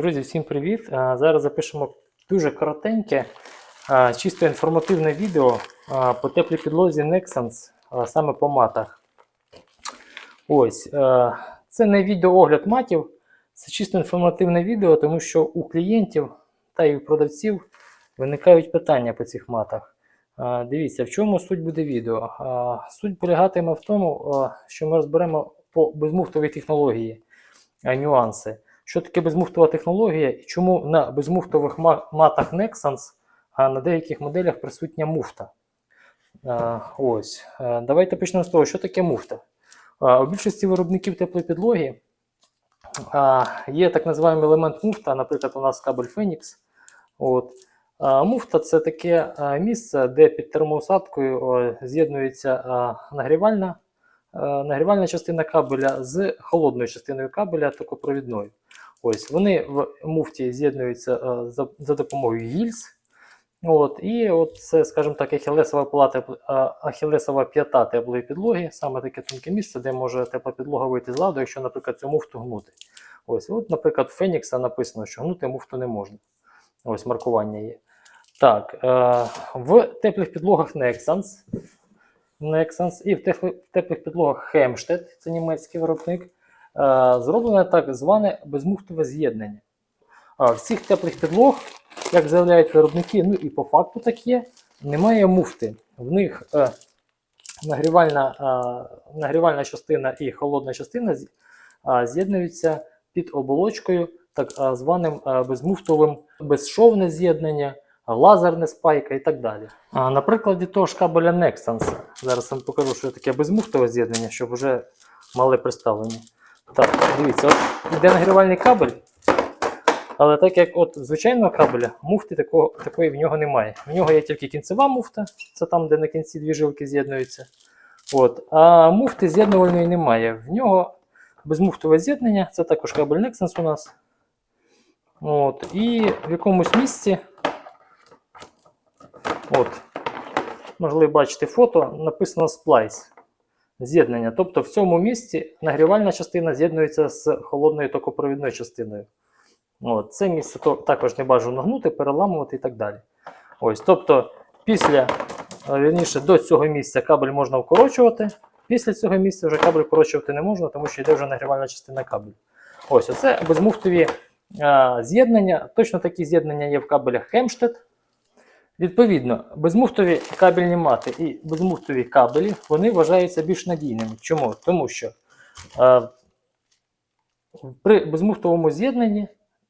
Друзі, всім привіт! Зараз запишемо дуже коротеньке, чисто інформативне відео по теплій підлозі Nexans, саме по матах. Ось, це не відеоогляд матів, це чисто інформативне відео, тому що у клієнтів та й у продавців виникають питання по цих матах. Дивіться, в чому суть буде відео. Суть полягатиме в тому, що ми розберемо по безмуфтовій технології нюанси. Що таке безмуфтова технологія і чому на безмуфтових матах Nexans а на деяких моделях присутня муфта? Ось. Давайте почнемо з того, що таке муфта. У більшості виробників теплої підлоги є так називаємий елемент муфта, наприклад, у нас кабель Phoenix. От. Муфта це таке місце, де під термоусадкою з'єднується нагрівальна, нагрівальна частина кабеля з холодною частиною кабеля токопровідною. Ось вони в муфті з'єднуються е, за, за допомогою гільз. От, і от це, скажімо так, ахілесова плата, е, ахілесова п'ята теплої підлоги, саме таке тонке місце, де може тепла підлога вийти з ладу, якщо, наприклад, цю муфту гнути. Ось, от, наприклад, в Фенікса написано, що гнути муфту не можна. Ось маркування є. Так, е, в теплих підлогах Nexans, Nexans і в, теплих, підлогах Hemstedt, це німецький виробник, зроблене так зване безмуфтове з'єднання. А в цих теплих підлог, як заявляють виробники, ну і по факту так є, немає муфти. В них е, нагрівальна, е, нагрівальна частина і холодна частина з'єднуються під оболочкою, так званим е, безмуфтовим безшовне з'єднання, лазерне спайка і так далі. А, на прикладі того ж кабеля Nexans. Зараз вам покажу, що таке безмуфтове з'єднання, щоб вже мали представлення. Так, дивіться, от іде нагрівальний кабель. Але так як от звичайного кабеля, муфти такого, такої в нього немає. В нього є тільки кінцева муфта, це там, де на кінці дві жилки з'єднуються. От. А муфти з'єднувальної немає. В нього безмуфтове з'єднання, це також кабель Nexans у нас. От. І в якомусь місці, от, можливо, бачите фото, написано Splice. З'єднання. Тобто в цьому місці нагрівальна частина з'єднується з холодною токопровідною частиною. От, це місце також не бажано гнути, переламувати і так далі. Ось, тобто, після, е, вірніше, до цього місця кабель можна вкорочувати. Після цього місця вже кабель вкорочувати не можна, тому що йде вже нагрівальна частина кабелю. Ось, оце безмуфтові е, з'єднання. Точно такі з'єднання є в кабелях Hemstedt. Відповідно, безмуфтові кабельні мати і безмуфтові кабелі вони вважаються більш надійними. Чому? Тому що е, при безмуфтовому з'єднанні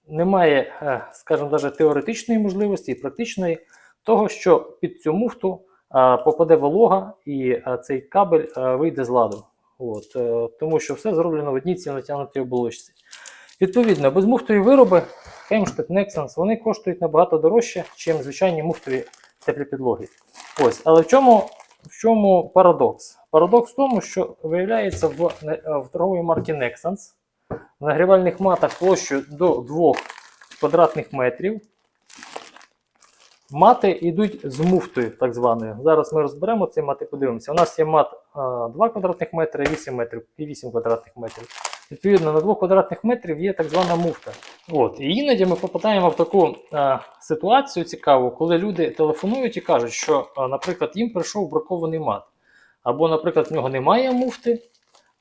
немає, е, скажімо, навіть теоретичної можливості і практичної того, що під цю муфту е, попаде волога і е, цей кабель е, вийде з ладу. От, е, тому що все зроблено в одній цій натягнутій оболочці. Відповідно, безмуфтові вироби Hemstedt, Nexans, вони коштують набагато дорожче, ніж звичайні муфтові теплі. Ось, але в чому, в чому парадокс? Парадокс в тому, що виявляється в, в торговій марки Nexans в нагрівальних матах площу до 2 квадратних метрів. Мати йдуть з муфтою, так званою. Зараз ми розберемо ці мати, подивимося. У нас є мат 2 квадратних метри, 8 метрів і 8 квадратних метрів. Відповідно, на 2 квадратних метрів є так звана муфта. От. І іноді ми попадаємо в таку а, ситуацію цікаву, коли люди телефонують і кажуть, що, наприклад, їм прийшов бракований мат. Або, наприклад, в нього немає муфти,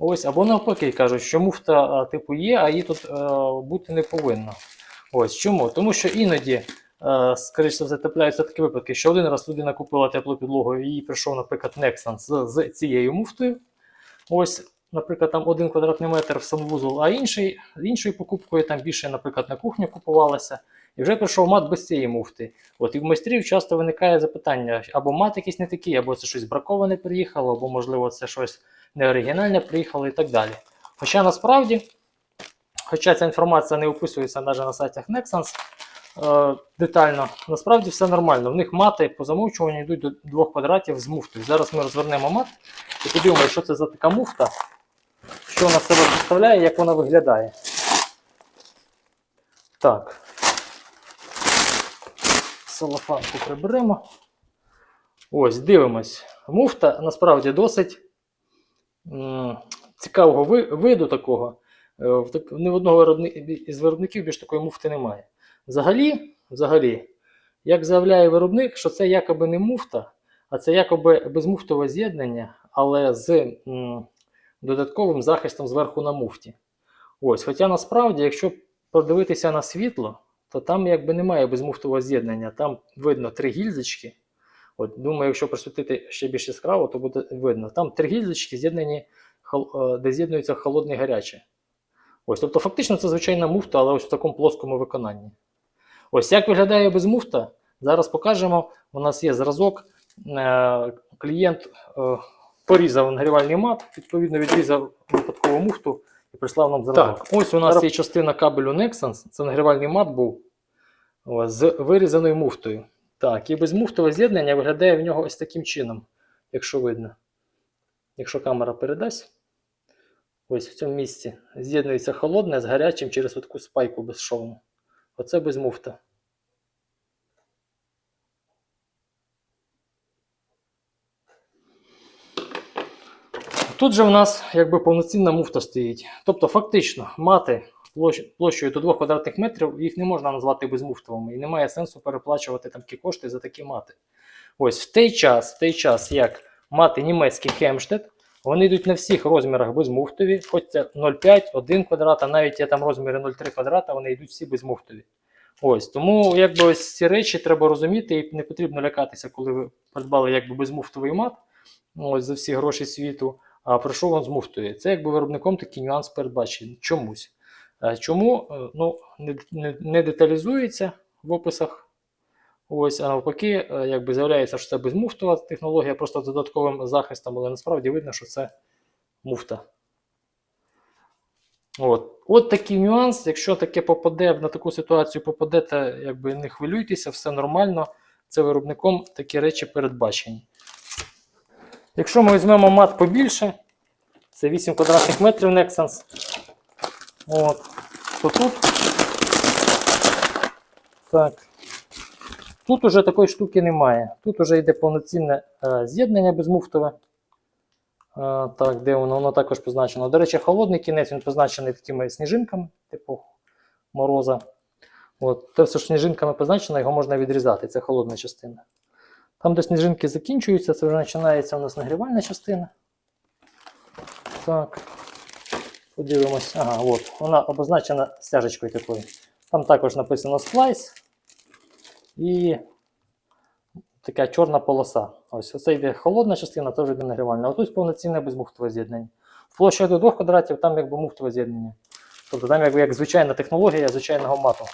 Ось, або навпаки, кажуть, що муфта типу є, а її тут е, бути не повинно. Ось чому? Тому що іноді, е, скоріше за все, трапляються такі випадки, що один раз людина купила теплу підлогу і прийшов, наприклад, Nexans з, з цією муфтою. Ось, наприклад, там один квадратний метр в санвузол, а інший, іншою покупкою там більше, наприклад, на кухню купувалося. І вже прийшов мат без цієї муфти. От і в майстрів часто виникає запитання: або мат якийсь не такий, або це щось браковане приїхало, або, можливо, це щось неоригінальне приїхало і так далі. Хоча насправді, хоча ця інформація не описується навіть на сайтах Nexans е, детально, насправді все нормально. В них мати по замовчуванню йдуть до 2 квадратів з муфтою. Зараз ми розвернемо мат і подивимося, що це за така муфта, що вона себе представляє, як вона виглядає. Так. Салафанку приберемо. Ось, дивимось. Муфта насправді досить м, цікавого ви- виду такого. Е, в так- Ні в одного із виробників більш такої муфти немає. Взагалі, взагалі, як заявляє виробник, що це якоби не муфта, а це якоби безмуфтове з'єднання, але з м, додатковим захистом зверху на муфті. Ось, хоча насправді, якщо подивитися на світло, то там якби немає безмуфтового з'єднання. Там видно три гільзочки. От, думаю, якщо присвітити ще більш яскраво, то буде видно. Там три гільзочки з'єднані, е, де з'єднується холодне і гаряче. Ось, тобто, фактично, це звичайна муфта, але ось в такому плоскому виконанні. Ось як виглядає без муфта, зараз покажемо. У нас є зразок. Е, Клієнт е, порізав нагрівальний мат, відповідно, відрізав випадкову муфту і прислав нам зразок. Так, ось у нас є частина кабелю Nexans, це нагрівальний мат був ось, з вирізаною муфтою. Так, і безмуфтове з'єднання виглядає в нього ось таким чином, якщо видно. Якщо камера передасть, ось в цьому місці з'єднується холодне з гарячим через таку спайку безшовну. Оце безмуфта. Тут же в нас якби повноцінна муфта стоїть. Тобто, фактично, мати площ- площею до 2 квадратних метрів їх не можна назвати безмуфтовими, і немає сенсу переплачувати там такі кошти за такі мати. Ось в той час, в той час, як мати німецькі Хемштед, вони йдуть на всіх розмірах безмуфтові, хоч це 0,5, 1 квадрат, а навіть є там розміри 0,3 квадрата, вони йдуть всі безмуфтові. Ось тому якби ось ці речі треба розуміти, і не потрібно лякатися, коли ви придбали якби безмуфтовий мат ось за всі гроші світу. А прийшов він з муфтою. Це якби виробником такий нюанс передбачений. Чомусь. Е, Чому Е, ну, не, не, не деталізується в описах. Ось, а навпаки, е, якби з'являється, що це безмуфтова технологія, просто додатковим захистом, але насправді видно, що це муфта. От. От такий нюанс. Якщо таке попаде на таку ситуацію, попадете, якби не хвилюйтеся, все нормально. Це виробником такі речі передбачені. Якщо ми візьмемо мат побільше, це 8 квадратних метрів Nexans. От, то тут. Так. Тут уже такої штуки немає. Тут уже йде повноцінне е, з'єднання безмуфтове. Е, так, де воно? Воно також позначено. До речі, холодний кінець він позначений такими сніжинками, типу мороза. От, те все, сніжинками позначено, його можна відрізати. Це холодна частина. Там, де сніжинки закінчуються, це вже починається у нас нагрівальна частина. Так. Подивимось. Ага, от. Вона обозначена стяжечкою такою. Там також написано Splice. І така чорна полоса. Ось оце йде холодна частина, це вже йде нагрівальна. А тут повноцінне безмухтове з'єднання. В площі до 2 квадратів там якби муфтове з'єднання. Тобто там якби як звичайна технологія звичайного мату.